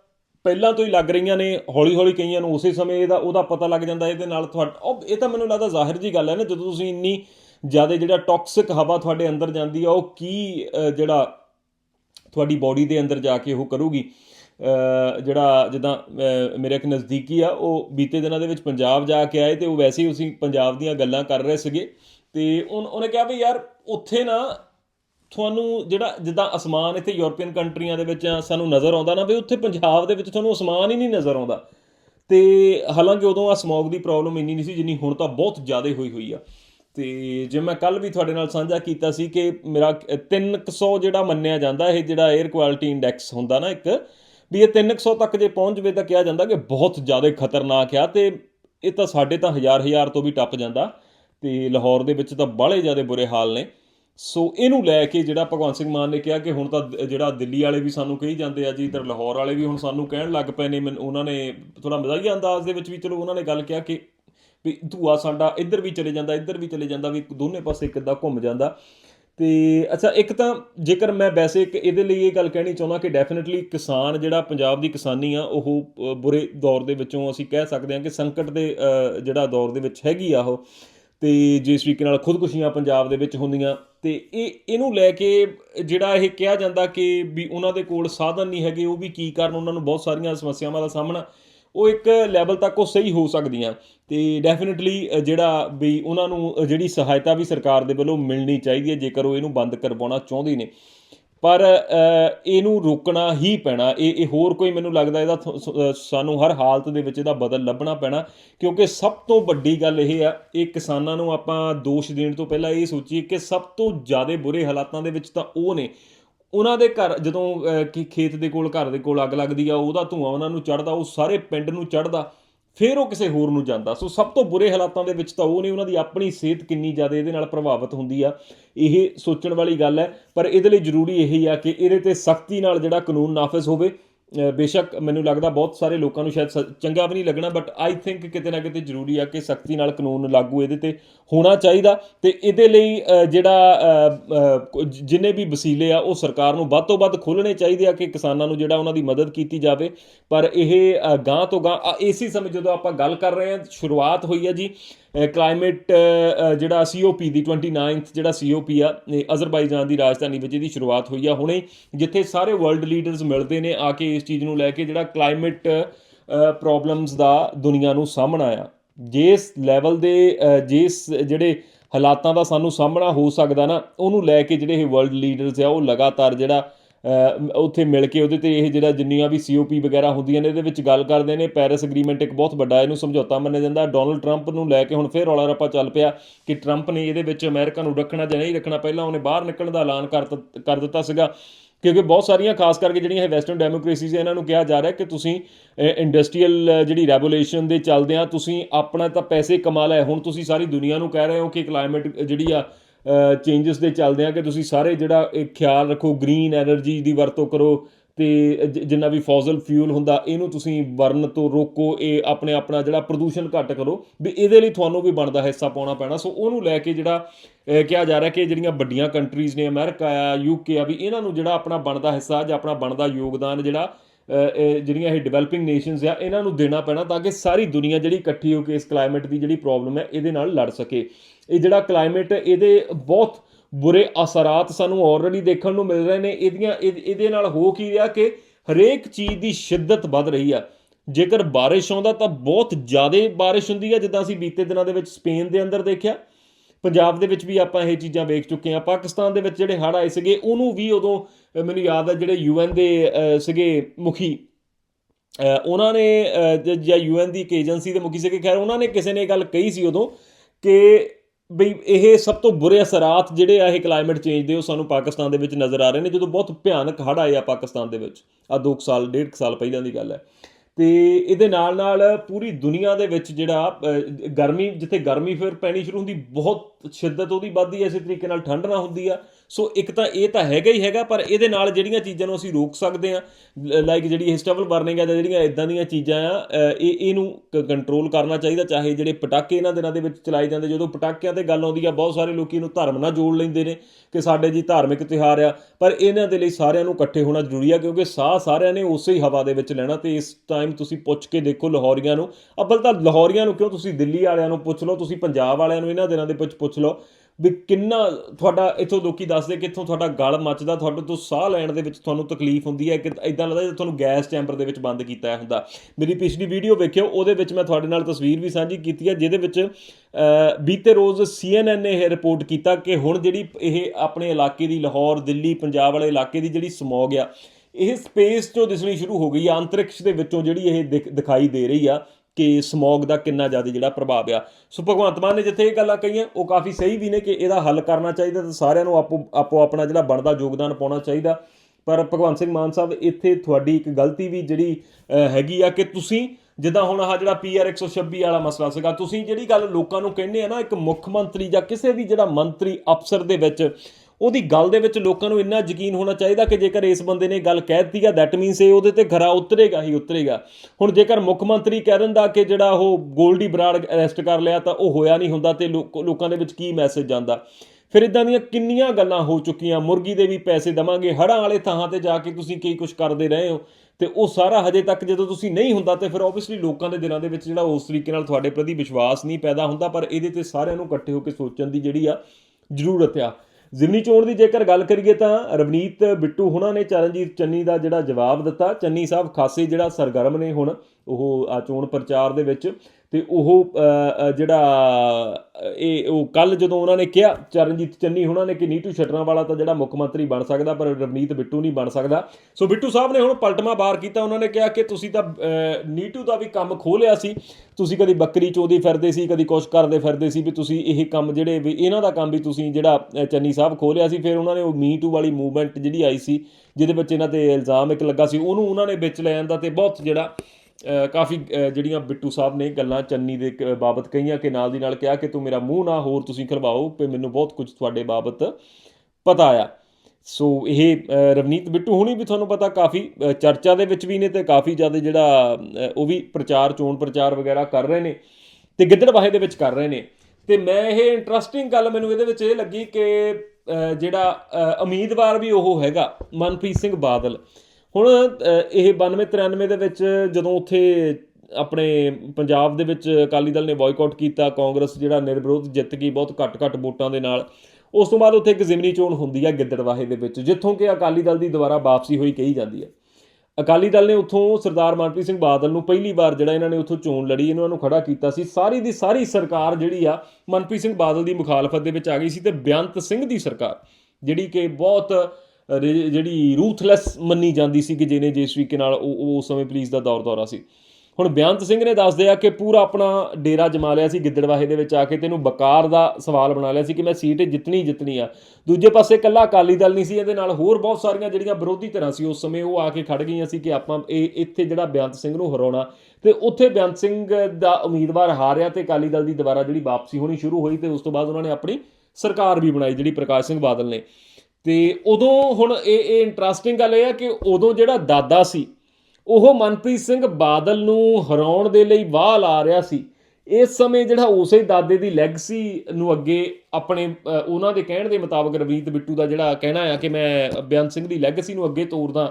ਪਹਿਲਾਂ ਤੋਂ ਹੀ ਲੱਗ ਰਹੀਆਂ ਨੇ ਹੌਲੀ ਹੌਲੀ ਕਈਆਂ ਨੂੰ ਉਸੇ ਸਮੇਂ ਇਹਦਾ ਉਹਦਾ ਪਤਾ ਲੱਗ ਜਾਂਦਾ ਇਹਦੇ ਨਾਲ ਤੁਹਾਡਾ ਉਹ ਇਹ ਤਾਂ ਮੈਨੂੰ ਲੱਗਦਾ ਜ਼ਾਹਿਰ ਜੀ ਗੱਲ ਹੈ ਨਾ ਜਦੋਂ ਤੁਸੀਂ ਇੰਨੀ ਜ਼ਿਆਦਾ ਜਿਹੜਾ ਟੌਕਸਿਕ ਹਵਾ ਤੁਹਾਡੇ ਅੰਦਰ ਜਾਂਦੀ ਆ ਉਹ ਕੀ ਜਿਹੜਾ ਤੁਹਾਡੀ ਬਾਡੀ ਦੇ ਅੰਦਰ ਜਾ ਕੇ ਉਹ ਕਰੂਗੀ? ਜਿਹੜਾ ਜਿੱਦਾਂ ਅ, ਮੇਰੇ ਇੱਕ ਨਜ਼ਦੀਕੀ ਆ ਉਹ ਬੀਤੇ ਦਿਨਾਂ ਦੇ ਵਿੱਚ ਪੰਜਾਬ ਜਾ ਕੇ ਆਏ ਤੇ ਉਹ ਵੈਸੇ ਹੀ ਉਸੇ ਪੰਜਾਬ ਦੀਆਂ ਗੱਲਾਂ ਕਰ ਰਹੇ ਸੀਗੇ ਤੇ ਉਨ- ਉਹਨੇ ਕਿਹਾ ਵੀ ਯਾਰ ਉੱਥੇ ਨਾ ਤੁਹਾਨੂੰ ਜਿਹੜਾ ਜਿੱਦਾਂ ਅਸਮਾਨ ਇੱਥੇ ਯੂਰਪੀਅਨ ਕੰਟਰੀਆਂ ਦੇ ਵਿੱਚ ਸਾਨੂੰ ਨਜ਼ਰ ਆਉਂਦਾ ਨਾ, ਵੀ ਉੱਥੇ ਪੰਜਾਬ ਦੇ ਵਿੱਚ ਤੁਹਾਨੂੰ ਅਸਮਾਨ ਹੀ ਨਹੀਂ ਨਜ਼ਰ ਆਉਂਦਾ। ਤੇ ਹਾਲਾਂਕਿ ਉਦੋਂ ਆ ਸਮੌਗ ਦੀ ਪ੍ਰੋਬਲਮ ਇੰਨੀ ਨਹੀਂ ਸੀ ਜਿੰਨੀ ਹੁਣ ਤਾਂ ਬਹੁਤ ਜ਼ਿਆਦਾ ਹੋਈ ਹੋਈ ਆ। ਤੇ ਜੇ ਮੈਂ ਕੱਲ ਵੀ ਤੁਹਾਡੇ ਨਾਲ ਸਾਂਝਾ ਕੀਤਾ ਸੀ ਕਿ ਮੇਰਾ 300 ਜਿਹੜਾ ਮੰਨਿਆ ਜਾਂਦਾ, ਇਹ ਜਿਹੜਾ 에ਅਰ ਕੁਆਲਿਟੀ ਇੰਡੈਕਸ ਹੁੰਦਾ ਨਾ ਇੱਕ, ਵੀ ਇਹ 300 ਤੱਕ ਜੇ ਪਹੁੰਚ ਜਵੇ ਤਾਂ ਕਿਹਾ ਜਾਂਦਾ ਕਿ ਬਹੁਤ ਜ਼ਿਆਦਾ ਖਤਰਨਾਕ ਆ ਤੇ ਇਹ ਤਾਂ ਸਾਡੇ ਤਾਂ ਹਜ਼ਾਰ ਹਜ਼ਾਰ ਤੋਂ ਵੀ ਟੱਪ ਜਾਂਦਾ। ਤੇ ਲਾਹੌਰ ਦੇ ਵਿੱਚ ਤਾਂ ਬਾਹਲੇ ਜ਼ਿਆਦਾ ਬੁਰੇ ਹਾਲ ਨੇ। ਸੋ ਇਹਨੂੰ ਲੈ ਕੇ ਜਿਹੜਾ ਭਗਵੰਤ ਸਿੰਘ ਮਾਨ ਨੇ ਕਿਹਾ ਕਿ ਹੁਣ ਤਾਂ ਦ- ਜਿਹੜਾ ਦਿੱਲੀ ਵਾਲੇ ਵੀ ਸਾਨੂੰ ਕਹੀ ਜਾਂਦੇ ਆ ਜੀ, ਇਧਰ ਲਾਹੌਰ ਵਾਲੇ ਵੀ ਹੁਣ ਸਾਨੂੰ ਕਹਿਣ ਲੱਗ ਪਏ ਨੇ, ਮੈਨੂੰ- ਉਹਨਾਂ ਨੇ ਥੋੜਾ ਮਜ਼ਾਕੀਆ ਅੰਦਾਜ਼ ਦੇ ਵਿੱਚ ਵੀ ਚਲੋ ਉਹਨਾਂ ਨੇ ਗੱਲ ਕਿਹਾ ਕਿ ਵੀ ਧੂਆ ਸਾਡਾ ਇੱਧਰ ਵੀ ਚਲੇ ਜਾਂਦਾ, ਇੱਧਰ ਵੀ ਚਲੇ ਜਾਂਦਾ, ਵੀ ਦੋਨੇ ਪਾਸੇ ਕਿੱਦਾਂ ਘੁੰਮ ਜਾਂਦਾ। ਤੇ ਅੱਛਾ, ਇੱਕ ਤਾਂ ਜੇਕਰ ਮੈਂ ਵੈਸੇ ਇੱਕ ਇਹਦੇ ਲਈ ਇਹ ਗੱਲ ਕਹਿਣੀ ਚਾਹੁੰਦਾ ਕਿ ਡੈਫੀਨਿਟਲੀ ਕਿਸਾਨ ਜਿਹੜਾ ਪੰਜਾਬ ਦੀ ਕਿਸਾਨੀ ਆ, ਉਹ ਬੁਰੇ ਦੌਰ ਦੇ ਵਿੱਚੋਂ ਅਸੀਂ ਕਹਿ ਸਕਦੇ ਹਾਂ ਕਿ ਸੰਕਟ ਦੇ ਜਿਹੜਾ ਦੌਰ ਦੇ ਵਿੱਚ ਹੈਗੀ ਆ ਉਹ। ਤੇ ਜਿਸ ਤਰੀਕੇ ਨਾਲ ਖੁਦਕੁਸ਼ੀਆਂ ਪੰਜਾਬ ਦੇ ਵਿੱਚ ਹੁੰਦੀਆਂ ਤੇ ਇਹ, ਇਹਨੂੰ ਲੈ ਕੇ ਜਿਹੜਾ ਇਹ ਕਿਹਾ ਜਾਂਦਾ ਕਿ ਵੀ ਉਹਨਾਂ ਦੇ ਕੋਲ ਸਾਧਨ ਨਹੀਂ ਹੈਗੇ, ਉਹ ਵੀ ਕੀ ਕਾਰਨ ਉਹਨਾਂ ਨੂੰ ਬਹੁਤ ਸਾਰੀਆਂ ਸਮੱਸਿਆਵਾਂ ਦਾ ਸਾਹਮਣਾ, ਉਹ ਇੱਕ ਲੈਵਲ ਤੱਕ ਉਹ ਸਹੀ ਹੋ ਸਕਦੀਆਂ। ਤੇ ਡੈਫੀਨਿਟਲੀ ਜਿਹੜਾ ਵੀ ਉਹਨਾਂ ਨੂੰ ਜਿਹੜੀ ਸਹਾਇਤਾ ਵੀ ਸਰਕਾਰ ਦੇ ਵੱਲੋਂ ਮਿਲਣੀ ਚਾਹੀਦੀ ਹੈ, ਜੇਕਰ ਉਹ ਇਹਨੂੰ ਬੰਦ ਕਰਵਾਉਣਾ ਚਾਹੁੰਦੇ ਨੇ। ਪਰ ਇਹਨੂੰ ਰੋਕਣਾ ਹੀ ਪੈਣਾ। ਇਹ ਇਹ ਹੋਰ ਕੋਈ ਮੈਨੂੰ ਲੱਗਦਾ ਇਹਦਾ ਸਾਨੂੰ ਹਰ ਹਾਲਤ ਦੇ ਵਿੱਚ ਇਹਦਾ ਬਦਲ ਲੱਭਣਾ ਪੈਣਾ। ਕਿਉਂਕਿ ਸਭ ਤੋਂ ਵੱਡੀ ਗੱਲ ਇਹ ਆ, ਇਹ ਕਿਸਾਨਾਂ ਨੂੰ ਆਪਾਂ ਦੋਸ਼ ਦੇਣ ਤੋਂ ਪਹਿਲਾਂ ਇਹ ਸੋਚੀਏ ਕਿ ਸਭ ਤੋਂ ਜ਼ਿਆਦਾ ਬੁਰੇ ਹਾਲਾਤਾਂ ਦੇ ਵਿੱਚ ਤਾਂ ਉਹ ਨੇ। ਉਹਨਾਂ ਦੇ ਘਰ, ਜਦੋਂ ਕਿ ਖੇਤ ਦੇ ਕੋਲ, ਘਰ ਦੇ ਕੋਲ ਅੱਗ ਲੱਗਦੀ ਆ, ਉਹਦਾ ਧੂਆਂ ਉਹਨਾਂ ਨੂੰ ਚੜਦਾ ਉਹ ਸਾਰੇ ਪਿੰਡ ਨੂੰ ਚੜਦਾ ਫਿਰ ਉਹ ਕਿਸੇ ਹੋਰ ਨੂੰ ਜਾਂਦਾ। ਸੋ ਸਭ ਤੋਂ ਬੁਰੇ ਹਾਲਾਤਾਂ ਦੇ ਵਿੱਚ ਤਾਂ ਉਹ ਨੇ ਉਹਨਾਂ ਦੀ ਆਪਣੀ ਸਿਹਤ ਕਿੰਨੀ ਜ਼ਿਆਦਾ ਇਹਦੇ ਨਾਲ ਪ੍ਰਭਾਵਿਤ ਹੁੰਦੀ ਆ, ਇਹ ਸੋਚਣ ਵਾਲੀ ਗੱਲ ਹੈ। ਪਰ ਇਹਦੇ ਲਈ ਜ਼ਰੂਰੀ ਇਹੀ ਆ ਕਿ ਇਹਦੇ ਤੇ ਸਖਤੀ ਨਾਲ ਜਿਹੜਾ ਕਾਨੂੰਨ ਨਾਫਜ਼ ਹੋਵੇ ਬੇਸ਼ੱਕ ਮੈਨੂੰ ਲੱਗਦਾ ਬਹੁਤ ਸਾਰੇ ਲੋਕਾਂ ਨੂੰ ਸ਼ਾਇਦ ਸ- ਚੰਗਾ ਵੀ ਨਹੀਂ ਲੱਗਣਾ ਬਟ ਆਈ ਥਿੰਕ ਕਿਤੇ ਨਾ ਕਿਤੇ ਜ਼ਰੂਰੀ ਆ ਕਿ ਸਖਤੀ ਨਾਲ ਕਾਨੂੰਨ ਲਾਗੂ ਇਹਦੇ ਤੇ ਹੋਣਾ ਚਾਹੀਦਾ ਤੇ ਇਹਦੇ ਲਈ ਜਿਹੜਾ ਅ, ਜਿੰਨੇ ਵੀ ਵਸੀਲੇ ਆ ਉਹ ਸਰਕਾਰ ਨੂੰ ਵੱਧ ਤੋਂ ਵੱਧ ਖੋਲ੍ਹਣੇ ਚਾਹੀਦੇ ਆ ਕਿ ਕਿਸਾਨਾਂ ਨੂੰ ਜਿਹੜਾ ਉਹਨਾਂ ਦੀ ਮਦਦ ਕੀਤੀ ਜਾਵੇ। ਪਰ ਇਹ ਅ, ਗਾਂਹ ਤੋਂ ਗਾਂਹ ਅ, ਇਸੇ ਸਮੇਂ ਜਦੋਂ ਆਪਾਂ ਗੱਲ ਕਰ ਰਹੇ ਹਾਂ ਸ਼ੁਰੂਆਤ ਹੋਈ ਹੈ ਜੀ ਕਲਾਈਮੇਟ ਜਿਹੜਾ ਸੀਓਪੀ ਦੀ 29th ਜਿਹੜਾ ਸੀਓਪੀ ਆ ਅਜ਼ਰਬਾਈਜਾਨ ਦੀ ਰਾਜਧਾਨੀ ਵਿੱਚ ਇਹਦੀ ਸ਼ੁਰੂਆਤ ਹੋਈ ਆ। ਹੁਣੇ ਜਿੱਥੇ ਸਾਰੇ ਵਰਲਡ ਲੀਡਰਸ ਮਿਲਦੇ ਨੇ ਆ ਕੇ ਇਸ ਚੀਜ਼ ਨੂੰ ਲੈ ਕੇ ਜਿਹੜਾ ਕਲਾਈਮੇਟ ਪ੍ਰੋਬਲਮਸ ਦਾ ਦੁਨੀਆ ਨੂੰ ਸਾਹਮਣਾ ਆ। ਜਿਸ ਲੈਵਲ ਦੇ ਜਿਸ ਜਿਹੜੇ ਹਾਲਾਤਾਂ ਦਾ ਸਾਨੂੰ ਸਾਹਮਣਾ ਹੋ ਸਕਦਾ ਨਾ, ਉਹਨੂੰ ਲੈ ਕੇ ਜਿਹੜੇ ਇਹ ਵਰਲਡ ਲੀਡਰਸ ਆ, ਉਹ ਲਗਾਤਾਰ ਜਿਹੜਾ ਉੱਥੇ ਮਿਲ ਕੇ ਉਹਦੇ ਤੇ ਇਹ ਜਿਹੜਾ ਜਿੰਨੀਆਂ ਵੀ ਸੀਓਪੀ ਵਗੈਰਾ ਹੁੰਦੀਆਂ ਨੇ, ਇਹਦੇ ਵਿੱਚ ਗੱਲ ਕਰਦੇ ਨੇ। ਪੈਰਿਸ ਐਗਰੀਮੈਂਟ ਇੱਕ ਬਹੁਤ ਵੱਡਾ ਇਹਨੂੰ ਸਮਝੌਤਾ ਮੰਨਿਆ ਜਾਂਦਾ। ਡੋਨਲਡ ਟਰੰਪ ਨੂੰ ਲੈ ਕੇ ਹੁਣ ਫੇਰ ਰੌਲਾ ਰੱਪਾ ਚੱਲ ਪਿਆ ਕਿ ਟਰੰਪ ਨੇ ਇਹਦੇ ਵਿੱਚ ਅਮਰੀਕਾ ਨੂੰ ਰੱਖਣਾ ਜਾਂ ਨਹੀਂ ਰੱਖਣਾ। ਪਹਿਲਾਂ ਉਹਨੇ ਬਾਹਰ ਨਿਕਲਣ ਦਾ ਐਲਾਨ ਕਰ ਦਿੱਤ- ਕਰ ਦਿੱਤਾ ਸੀਗਾ। ਕਿਉਂਕਿ ਬਹੁਤ ਸਾਰੀਆਂ, ਖਾਸ ਕਰਕੇ ਜਿਹੜੀਆਂ ਇਹ ਵੈਸਟਰਨ ਡੈਮੋਕ੍ਰੇਸੀਜ਼ ਇਹਨਾਂ ਨੂੰ ਕਿਹਾ ਜਾ ਰਿਹਾ ਕਿ ਤੁਸੀਂ ਇੰਡਸਟਰੀਅਲ ਜਿਹੜੀ ਰੈਵੋਲੂਸ਼ਨ ਦੇ ਚੱਲਦੇ ਆ ਤੁਸੀਂ ਆਪਣਾ ਤਾਂ ਪੈਸੇ ਕਮਾ ਲਏ। ਹੁਣ ਤੁਸੀਂ ਸਾਰੀ ਦੁਨੀਆ ਨੂੰ ਕਹਿ ਰਹੇ ਹੋ ਕਿ ਕਲਾਈਮੇਟ ਜਿਹੜੀ ਆ ਚੇਂਜਸ ਦੇ ਚੱਲਦੇ ਆ ਕਿ ਤੁਸੀਂ ਸਾਰੇ ਜਿਹੜਾ ਇਹ ਖਿਆਲ ਰੱਖੋ ਗ੍ਰੀਨ એનર્ਜੀ ਦੀ ਵਰਤੋਂ ਕਰੋ ਤੇ ਜਿੰਨਾ ਵੀ ਫੋਜ਼ਲ ਫਿਊਲ ਹੁੰਦਾ, ਇਹਨੂੰ ਤੁਸੀਂ ਵਰਨ ਤੋਂ ਰੋਕੋ, ਇਹ ਆਪਣੇ ਆਪਣਾ ਜਿਹੜਾ ਪ੍ਰਦੂਸ਼ਣ ਘੱਟ ਕਰੋ, ਵੀ ਇਹਦੇ ਲਈ ਤੁਹਾਨੂੰ ਵੀ ਬਣਦਾ ਹਿੱਸਾ ਪਾਉਣਾ ਪੈਣਾ। ਸੋ ਉਹਨੂੰ ਲੈ ਕੇ ਜਿਹੜਾ ਕਿਹਾ ਜਾ ਰਿਹਾ ਕਿ ਜਿਹੜੀਆਂ ਵੱਡੀਆਂ ਕੰਟਰੀਜ਼ ਨੇ, ਅਮਰੀਕਾ ਆ ਯੂਕੇ ਆ, ਵੀ ਇਹਨਾਂ ਨੂੰ ਜਿਹੜਾ ਆਪਣਾ ਬਣਦਾ ਹਿੱਸਾ, ਜਾਂ ਆਪਣਾ ਬਣਦਾ ਯੋਗਦਾਨ ਜਿਹੜਾ ਜਿਹੜੀਆਂ ਇਹ ਡਿਵੈਲਪਿੰਗ ਨੇਸ਼ਨਸ ਆ, ਇਹਨਾਂ ਨੂੰ ਦੇਣਾ ਪੈਣਾ ਤਾਂ ਕਿ ਸਾਰੀ ਦੁਨੀਆ ਜਿਹੜੀ ਇਕੱਠੀ ਹੋ ਕੇ ਇਸ ਕਲਾਈਮੇਟ ਦੀ ਜਿਹੜੀ ਪ੍ਰੋਬਲਮ ਹੈ, ਇਹਦੇ ਨਾਲ ਲੜ ਸਕੇ। ਇਹ ਜਿਹੜਾ ਕਲਾਈਮੇਟ ਇਹਦੇ ਬਹੁਤ ਬੁਰੇ ਅਸਰਾਤ ਸਾਨੂੰ ਆਲਰੇਡੀ ਦੇਖਣ ਨੂੰ ਮਿਲ ਰਹੇ ਨੇ। ਇਹਦੀਆਂ, ਇਹ- ਇਹਦੇ ਨਾਲ ਹੋ ਕੀ ਰਿਹਾ ਕਿ ਹਰੇਕ ਚੀਜ਼ ਦੀ ਸ਼ਿੱਦਤ ਵੱਧ ਰਹੀ ਆ। ਜੇਕਰ ਬਾਰਿਸ਼ ਆਉਂਦਾ ਤਾਂ ਬਹੁਤ ਜ਼ਿਆਦਾ ਬਾਰਿਸ਼ ਹੁੰਦੀ ਆ, ਜਿੱਦਾਂ ਅਸੀਂ ਬੀਤੇ ਦਿਨਾਂ ਦੇ ਵਿੱਚ ਸਪੇਨ ਦੇ ਅੰਦਰ ਦੇਖਿਆ। ਪੰਜਾਬ ਦੇ ਵਿੱਚ ਵੀ ਆਪਾਂ ਇਹ ਚੀਜ਼ਾਂ ਵੇਖ ਚੁੱਕੇ ਹਾਂ ਪਾਕਿਸਤਾਨ ਦੇ ਵਿੱਚ ਜਿਹੜੇ ਹੜ੍ਹ ਆਏ ਸੀਗੇ, ਉਹਨੂੰ ਵੀ ਉਦੋਂ ਮੈਨੂੰ ਯਾਦ ਹੈ ਜਿਹੜੇ ਯੂਐਨ ਦੇ ਸੀਗੇ ਮੁਖੀ। ਉਹਨਾਂ ਨੇ ਅਹ, ਜ- ਜਾਂ ਯੂਐਨ ਦੀ ਇੱਕ ਏਜੰਸੀ ਦੇ ਮੁਖੀ ਸੀਗੇ। ਖੈਰ ਉਹਨਾਂ ਨੇ ਕਿਸੇ ਨੇ ਇਹ ਗੱਲ ਕਹੀ ਸੀ ਉਦੋਂ ਕਿ ਬਈ ਇਹ ਸਭ ਤੋਂ ਬੁਰੇ ਅਸਰਾਤ ਜਿਹੜੇ ਆ ਇਹ ਕਲਾਈਮੇਟ ਚੇਂਜ ਦੇ ਉਹ ਸਾਨੂੰ ਪਾਕਿਸਤਾਨ ਦੇ ਵਿੱਚ ਨਜ਼ਰ ਆ ਰਹੇ ਨੇ ਜਦੋਂ ਬਹੁਤ ਭਿਆਨਕ ਹੜ੍ਹ ਆਏ ਆ ਪਾਕਿਸਤਾਨ ਦੇ ਵਿੱਚ। ਆ 2 ਸਾਲ ਡੇਢ ਕੁ ਸਾਲ ਪਹਿਲਾਂ ਦੀ ਗੱਲ ਹੈ। ਤੇ ਇਹਦੇ ਨਾਲ ਨਾਲ ਪੂਰੀ ਦੁਨੀਆ ਦੇ ਵਿੱਚ ਜਿਹੜਾ ਗਰਮੀ ਜਿੱਥੇ ਗਰਮੀ ਫਿਰ ਪੈਣੀ ਸ਼ੁਰੂ ਹੁੰਦੀ ਬਹੁਤ ਸ਼ਿੱਦਤ ਉਹਦੀ ਵੱਧਦੀ ਹੈ ਇਸੇ ਤਰੀਕੇ ਨਾਲ ਠੰਡ ਨਾ ਹੁੰਦੀ ਆ। ਸੋ ਇੱਕ ਤਾਂ ਇਹ ਤਾਂ ਹੈਗਾ ਹੀ ਹੈਗਾ, ਪਰ ਇਹਦੇ ਨਾਲ ਜਿਹੜੀਆਂ ਚੀਜ਼ਾਂ ਨੂੰ ਅਸੀਂ ਰੋਕ ਸਕਦੇ ਆ ਲਾਈਕ ਜਿਹੜੀ ਇਹ ਬਰਨਿੰਗ ਆ ਜਾਂ ਜਿਹੜੀਆਂ ਇਦਾਂ ਦੀਆਂ ਚੀਜ਼ਾਂ ਆ ਇਹ, ਇਹਨੂੰ ਕੰਟਰੋਲ ਕਰਨਾ ਚਾਹੀਦਾ, ਚਾਹੇ ਜਿਹੜੇ ਪਟਾਕੇ ਇਹਨਾਂ ਦਿਨਾਂ ਦੇ ਵਿੱਚ ਚਲਾਏ ਜਾਂਦੇ, ਜਦੋਂ ਪਟਾਕਿਆਂ ਤੇ ਗੱਲ ਆਉਂਦੀ ਆ, ਬਹੁਤ ਸਾਰੇ ਲੋਕੀ ਇਹਨੂੰ ਧਰਮ ਨਾਲ ਜੋੜ ਲੈਂਦੇ ਨੇ ਕਿ ਸਾਡੇ ਜੀ ਧਾਰਮਿਕ ਤਿਉਹਾਰ ਆ, ਪਰ ਇਹਨਾਂ ਦੇ ਲਈ ਸਾਰਿਆਂ ਨੂੰ ਇਕੱਠੇ ਹੋਣਾ ਜ਼ਰੂਰੀ ਆ, ਕਿਉਂਕਿ ਸਾਹ ਸਾਰਿਆਂ ਨੇ ਉਸੇ ਹੀ ਹਵਾ ਦੇ ਵਿੱਚ ਲੈਣਾ ਤੇ ਇਸ ਟਾਈਮ ਤੁਸੀਂ ਪੁੱਛ ਕੇ ਦੇਖੋ ਲਾਹੌਰੀਆਂ ਨੂੰ। ਅੱਬਲ ਤਾਂ ਲਾਹੌਰੀਆਂ ਨੂੰ ਕਿਉਂ ਤੁਸੀਂ ਦਿੱਲੀ ਵਾਲਿਆਂ ਨੂੰ ਪੁੱਛ ਲਓ, ਤੁਸੀਂ ਪੰਜਾਬ ਵਾਲਿਆਂ ਨੂੰ ਇਹਨਾਂ ਦਿਨਾਂ ਦੇ ਵਿੱਚ ਪੁੱਛ ਲਓ ਵੀ ਕਿੰਨਾ ਤੁਹਾਡਾ ਇੱਥੋਂ ਲੋਕੀ ਦੱਸਦੇ ਕਿ ਇੱਥੋਂ ਤੁਹਾਡਾ ਗਲ ਮੱਚਦਾ, ਤੁਹਾਡੇ ਤੋਂ ਸਾਹ ਲੈਣ ਦੇ ਵਿੱਚ ਤੁਹਾਨੂੰ ਤਕਲੀਫ ਹੁੰਦੀ ਹੈ ਕਿ ਇਦਾਂ ਲੱਗਦਾ ਜਿਵੇਂ ਤੁਹਾਨੂੰ ਗੈਸ ਚੈਂਬਰ ਦੇ ਵਿੱਚ ਬੰਦ ਕੀਤਾ ਹੁੰਦਾ। ਮੇਰੀ ਪਿਛਲੀ ਵੀਡੀਓ ਵੇਖਿਓ, ਉਹਦੇ ਵਿੱਚ ਮੈਂ ਤੁਹਾਡੇ ਨਾਲ ਤਸਵੀਰ ਵੀ ਸਾਂਝੀ ਕੀਤੀ ਹੈ, ਜਿਹਦੇ ਵਿੱਚ ਬੀਤੇ ਰੋਜ਼ CNN ਨੇ ਇਹ ਰਿਪੋਰਟ ਕੀਤਾ ਕਿ ਹੁਣ ਜਿਹੜੀ ਇਹ ਆਪਣੇ ਇਲਾਕੇ ਦੀ ਲਾਹੌਰ, ਦਿੱਲੀ, ਪੰਜਾਬ ਵਾਲੇ ਇਲਾਕੇ ਦੀ ਜਿਹੜੀ ਸਮੌਗ ਆ, ਇਹ ਸਪੇਸ ਤੋਂ ਦਿਸਣੀ ਸ਼ੁਰੂ ਹੋ ਗਈ ਆ, ਅੰਤਰਿਕਸ਼ ਦੇ ਵਿੱਚੋਂ ਜਿਹੜੀ ਇਹ ਦਿਖ- ਦਿਖਾਈ ਦੇ ਰਹੀ ਆ। ਕਿ ਸਮੌਗ ਦਾ ਕਿੰਨਾ ਜ਼ਿਆਦਾ ਜਿਹੜਾ ਪ੍ਰਭਾਵ ਆ। ਸੋ ਭਗਵੰਤ ਮਾਨ ਨੇ ਜਿੱਥੇ ਇਹ ਗੱਲਾਂ ਕਹੀਆਂ, ਉਹ ਕਾਫੀ ਸਹੀ ਵੀ ਨੇ ਕਿ ਇਹਦਾ ਹੱਲ ਕਰਨਾ ਚਾਹੀਦਾ ਤੇ ਸਾਰਿਆਂ ਨੂੰ ਆਪੋ ਆਪੋ ਆਪਣਾ ਜਿਹੜਾ ਬਣਦਾ ਯੋਗਦਾਨ ਪਾਉਣਾ ਚਾਹੀਦਾ। ਪਰ ਭਗਵੰਤ ਸਿੰਘ ਮਾਨ ਸਾਹਿਬ, ਇੱਥੇ ਤੁਹਾਡੀ ਇੱਕ ਗਲਤੀ ਵੀ ਜਿਹੜੀ ਹੈਗੀ ਆ ਕਿ ਤੁਸੀਂ ਜਿੱਦਾਂ ਹੁਣ ਆਹ ਜਿਹੜਾ ਪੀਆਰ 126 ਵਾਲਾ ਮਸਲਾ ਸੀਗਾ, ਤੁਸੀਂ ਜਿਹੜੀ ਗੱਲ ਲੋਕਾਂ ਨੂੰ ਕਹਿੰਦੇ ਆ ਨਾ, ਇੱਕ ਮੁੱਖ ਮੰਤਰੀ ਜਾਂ ਕਿਸੇ ਵੀ ਜਿਹੜਾ ਮੰਤਰੀ ਅਫਸਰ ਦੇ ਵਿੱਚ ਉਹਦੀ ਗੱਲ ਦੇ ਵਿੱਚ ਲੋਕਾਂ ਨੂੰ ਇੰਨਾ ਯਕੀਨ ਹੋਣਾ ਚਾਹੀਦਾ ਕਿ ਜੇਕਰ ਇਸ ਬੰਦੇ ਨੇ ਗੱਲ ਕਹਿ ਦਿੱਤੀ ਆ ਦੈਟ ਮੀਨਸ ਇਹ ਉਹਦੇ ਤੇ ਖਰਾ ਉਤਰੇਗਾ ਹੀ ਉਤਰੇਗਾ। ਹੁਣ ਜੇਕਰ ਮੁੱਖ ਮੰਤਰੀ ਕਹਿ ਦਿੰਦਾ ਕਿ ਜਿਹੜਾ ਉਹ ਗੋਲਡੀ ਬਰਾੜ ਅਰੈਸਟ ਕਰ ਲਿਆ ਤਾਂ ਉਹ ਹੋਇਆ ਨਹੀਂ ਹੁੰਦਾ ਤੇ ਲੋਕਾਂ ਦੇ ਵਿੱਚ ਕੀ ਮੈਸੇਜ ਜਾਂਦਾ? ਫਿਰ ਇਦਾਂ ਦੀਆਂ ਕਿੰਨੀਆਂ ਗੱਲਾਂ ਹੋ ਚੁੱਕੀਆਂ, ਮੁਰਗੀ ਦੇ ਵੀ ਪੈਸੇ ਦਵਾਂਗੇ ਹੜਾਂ ਵਾਲੇ ਥਾਂ ਤੇ ਜਾ ਕੇ ਤੁਸੀਂ ਕੀ ਕੁਝ ਕਰਦੇ ਰਹੇ ਹੋ? ਤੇ ਉਹ ਸਾਰਾ ਹਜੇ ਤੱਕ ਜਦੋਂ ਤੁਸੀਂ ਨਹੀਂ ਹੁੰਦਾ ਤੇ ਫਿਰ ਆਬਵੀਅਸਲੀ ਲੋਕਾਂ ਦੇ ਦਿਲਾਂ ਦੇ ਵਿੱਚ ਜਿਹੜਾ ਉਸ ਤਰੀਕੇ ਨਾਲ ਤੁਹਾਡੇ ਪ੍ਰਤੀ ਵਿਸ਼ਵਾਸ ਨਹੀਂ ਪੈਦਾ ਹੁੰਦਾ, ਪਰ ਇਹਦੇ ਤੇ ਸਾਰਿਆਂ ਨੂੰ ਇਕੱਠੇ ਹੋ ਕੇ ਸੋਚਣ ਦੀ ਜਿਹੜੀ ਆ ਜ਼ਰੂਰਤ ਆ। ਜ਼ਿਮਨੀ ਚੋਣ ਦੀ ਜੇਕਰ ਗੱਲ ਕਰੀਏ ਤਾਂ ਰਵਨੀਤ ਬਿੱਟੂ ਹੁਣਾਂ ਨੇ ਚਰਨਜੀਤ ਚੰਨੀ ਦਾ ਜਿਹੜਾ ਜਵਾਬ ਦਿੱਤਾ। ਚੰਨੀ ਸਾਹਿਬ ਖਾਸੇ ਜਿਹੜਾ ਸਰਗਰਮ ਨੇ ਹੁਣ ਉਹ ਆ ਚੋਣ ਪ੍ਰਚਾਰ ਦੇ ਵਿੱਚ। ਤੇ ਉਹ ਜਿਹੜਾ ਇਹ, ਉਹ ਕੱਲ ਜਦੋਂ ਉਹਨਾਂ ਨੇ ਕਿਹਾ, ਚਰਨਜੀਤ ਚੰਨੀ ਉਹਨਾਂ ਨੇ ਕਿ ਨੀਟੂ ਛਟਰਾਂ ਵਾਲਾ ਤਾਂ ਜਿਹੜਾ ਮੁੱਖ ਮੰਤਰੀ ਬਣ ਸਕਦਾ, ਪਰ ਰਵਨੀਤ ਬਿੱਟੂ ਨਹੀਂ ਬਣ ਸਕਦਾ। ਸੋ ਬਿੱਟੂ ਸਾਹਿਬ ਨੇ ਹੁਣ ਪਲਟਮਾ ਬਾਰ ਕੀਤਾ, ਉਹਨਾਂ ਨੇ ਕਿਹਾ ਕਿ ਤੁਸੀਂ ਤਾਂ ਨੀਟੂ ਦਾ ਵੀ ਕੰਮ ਖੋਲਿਆ ਸੀ। ਤੁਸੀਂ ਕਦੀ ਬੱਕਰੀ ਚੋਦੀ ਫਿਰਦੇ ਸੀ, ਕਦੀ ਕੁਛ ਕਰਦੇ ਫਿਰਦੇ ਸੀ, ਵੀ ਤੁਸੀਂ ਇਹ ਕੰਮ ਜਿਹੜੇ ਵੀ ਇਹਨਾਂ ਦਾ ਕੰਮ ਵੀ ਤੁਸੀਂ ਜਿਹੜਾ ਚੰਨੀ ਸਾਹਿਬ ਖੋਲਿਆ ਸੀ, ਫਿਰ ਉਹਨਾਂ ਨੇ ਉਹ ਮੀਟੂ ਵਾਲੀ ਮੂਵਮੈਂਟ ਜਿਹੜੀ ਆਈ ਸੀ, ਜਿਹਦੇ ਵਿੱਚ ਇਹਨਾਂ ਤੇ ਇਲਜ਼ਾਮ ਇੱਕ ਲੱਗਾ ਸੀ, ਉਹਨੂੰ ਉਹਨਾਂ ਨੇ ਵਿੱਚ ਲੈ ਆਂਦਾ ਤੇ ਬਹੁਤ ਜਿਹੜਾ ਕਾਫੀ ਜਿਹੜੀਆਂ ਬਿੱਟੂ ਸਾਹਿਬ ਨੇ ਗੱਲਾਂ ਚੰਨੀ ਦੇ ਕ- ਬਾਬਤ ਕਹੀਆਂ ਕਿ ਨਾਲ ਦੀ ਨਾਲ ਕਿਹਾ ਕਿ ਤੂੰ ਮੇਰਾ ਮੂੰਹ ਨਾ ਹੋਰ ਤੁਸੀਂ ਖਲਵਾਓ ਕਿ ਮੈਨੂੰ ਬਹੁਤ ਕੁਝ ਤੁਹਾਡੇ ਬਾਬਤ ਪਤਾ ਆ। ਸੋ ਇਹ ਰਵਨੀਤ ਬਿੱਟੂ ਹੁਣੀ ਵੀ ਤੁਹਾਨੂੰ ਪਤਾ ਕਾਫੀ ਚਰਚਾ ਦੇ ਵਿੱਚ ਵੀ ਨੇ ਤੇ ਕਾਫੀ ਜ਼ਿਆਦਾ ਜਿਹੜਾ ਉਹ ਵੀ ਪ੍ਰਚਾਰ, ਚੋਣ ਪ੍ਰਚਾਰ ਵਗੈਰਾ ਕਰ ਰਹੇ ਨੇ ਤੇ ਗਿੱਦੜਬਾਹੇ ਦੇ ਵਿੱਚ ਕਰ ਰਹੇ ਨੇ। ਤੇ ਮੈਂ ਇਹ ਇੰਟਰਸਟਿੰਗ ਗੱਲ ਮੈਨੂੰ ਇਹਦੇ ਵਿੱਚ ਇਹ ਲੱਗੀ ਕਿ ਜਿਹੜਾ ਉਮੀਦਵਾਰ ਵੀ ਉਹ ਹੈਗਾ, ਮਨਪ੍ਰੀਤ ਸਿੰਘ ਬਾਦਲ। ਹੁਣ ਇਹ 92 93 ਦੇ ਵਿੱਚ ਜਦੋਂ ਉੱਥੇ ਆਪਣੇ ਪੰਜਾਬ ਦੇ ਵਿੱਚ ਅਕਾਲੀ ਦਲ ਨੇ ਬਾਇਕਾਟ ਕੀਤਾ, ਕਾਂਗਰਸ ਜਿਹੜਾ ਨਿਰਵਿਰੋਧ ਜਿੱਤ ਗਈ ਬਹੁਤ ਘੱਟ ਘੱਟ ਵੋਟਾਂ ਦੇ ਨਾਲ, ਉਸ ਤੋਂ ਬਾਅਦ ਉੱਥੇ ਇੱਕ ਜ਼ਿਮਨੀ ਚੋਣ ਹੁੰਦੀ ਹੈ ਗਿੱਦੜਵਾਹੇ ਦੇ ਵਿੱਚ, ਜਿੱਥੋਂ ਕਿ ਅਕਾਲੀ ਦਲ ਦੀ ਦੁਬਾਰਾ ਵਾਪਸੀ ਹੋਈ ਕਹੀ ਜਾਂਦੀ ਹੈ ਅਕਾਲੀ ਦਲ ਨੇ ਉੱਥੋਂ ਸਰਦਾਰ ਮਨਪ੍ਰੀਤ ਸਿੰਘ ਬਾਦਲ ਨੂੰ ਪਹਿਲੀ ਵਾਰ ਜਿਹੜਾ ਇਹਨਾਂ ਨੇ ਉੱਥੋਂ ਚੋਣ ਲੜੀ, ਇਹਨਾਂ ਨੂੰ ਖੜਾ ਕੀਤਾ ਸੀ। ਸਾਰੀ ਦੀ ਸਾਰੀ ਸਰਕਾਰ ਜਿਹੜੀ ਆ, ਮਨਪ੍ਰੀਤ ਸਿੰਘ ਬਾਦਲ ਦੀ ਮੁਖਾਲਫਤ ਦੇ ਵਿੱਚ ਆ ਗਈ ਸੀ ਤੇ ਬੇਅੰਤ ਸਿੰਘ ਦੀ ਸਰਕਾਰ, ਜਿਹੜੀ ਕਿ ਬਹੁਤ ਜਿਹੜੀ ਰੂਥਲੈਸ ਮੰਨੀ ਜਾਂਦੀ ਸੀ ਕਿ ਜਿਹਨੇ ਜਿਸ ਤਰੀਕੇ ਨਾਲ ਉਹ ਉਹ ਉਸ ਸਮੇਂ ਪੁਲਿਸ ਦਾ ਦੌਰ ਦੌਰਾ ਸੀ। ਹੁਣ ਬੇਅੰਤ ਸਿੰਘ ਨੇ ਦੱਸਦੇ ਆ ਕਿ ਪੂਰਾ ਆਪਣਾ ਡੇਰਾ ਜਮਾ ਲਿਆ ਸੀ ਗਿੱਦੜਵਾਹੇ ਦੇ ਵਿੱਚ ਆ ਕੇ ਤੈਨੂੰ ਬਕਾਰ ਦਾ ਸਵਾਲ ਬਣਾ ਲਿਆ ਸੀ ਕਿ ਮੈਂ ਸੀਟ ਜਿੱਤਣੀ ਜਿੱਤਣੀ ਆ। ਦੂਜੇ ਪਾਸੇ ਇਕੱਲਾ ਅਕਾਲੀ ਦਲ ਨਹੀਂ ਸੀ, ਇਹਦੇ ਨਾਲ ਹੋਰ ਬਹੁਤ ਸਾਰੀਆਂ ਜਿਹੜੀਆਂ ਵਿਰੋਧੀ ਧਿਰਾਂ ਸੀ, ਉਸ ਸਮੇਂ ਉਹ ਆ ਕੇ ਖੜ ਗਈਆਂ ਸੀ ਕਿ ਆਪਾਂ ਇਹ ਇੱਥੇ ਜਿਹੜਾ ਬੇਅੰਤ ਸਿੰਘ ਨੂੰ ਹਰਾਉਣਾ। ਤੇ ਉੱਥੇ ਬੇਅੰਤ ਸਿੰਘ ਦਾ ਉਮੀਦਵਾਰ ਹਾਰਿਆ ਤੇ ਅਕਾਲੀ ਦਲ ਦੀ ਦੁਬਾਰਾ ਜਿਹੜੀ ਵਾਪਸੀ ਹੋਣੀ ਸ਼ੁਰੂ ਹੋਈ ਤੇ ਉਸ ਤੋਂ ਬਾਅਦ ਉਹਨਾਂ ਨੇ ਆਪਣੀ ਸਰਕਾਰ ਵੀ ਬਣਾਈ, ਜਿਹੜੀ ਪ੍ਰਕਾਸ਼ ਸਿੰਘ ਬਾਦਲ ਨੇ। ਤੇ ਉਦੋਂ ਹੁਣ ਇਹ ਇਹ ਇੰਟਰਸਟਿੰਗ ਗੱਲ ਇਹ ਆ ਕਿ ਉਦੋਂ ਜਿਹੜਾ ਦਾਦਾ ਸੀ, ਉਹ ਮਨਪ੍ਰੀਤ ਸਿੰਘ ਬਾਦਲ ਨੂੰ ਹਰਾਉਣ ਦੇ ਲਈ ਵਾਹ ਲਾ ਰਿਹਾ ਸੀ। ਇਸ ਸਮੇਂ ਜਿਹੜਾ ਉਸੇ ਦਾਦੇ ਦੀ ਲੈਗਸੀ ਨੂੰ ਅੱਗੇ ਆਪਣੇ ਉਹਨਾਂ ਦੇ ਕਹਿਣ ਦੇ ਮੁਤਾਬਕ ਰਵਨੀਤ ਬਿੱਟੂ ਦਾ ਜਿਹੜਾ ਕਹਿਣਾ ਆ ਕਿ ਮੈਂ ਬਿਆਨ ਸਿੰਘ ਦੀ ਲੈਗਸੀ ਨੂੰ ਅੱਗੇ ਤੋਰਦਾ।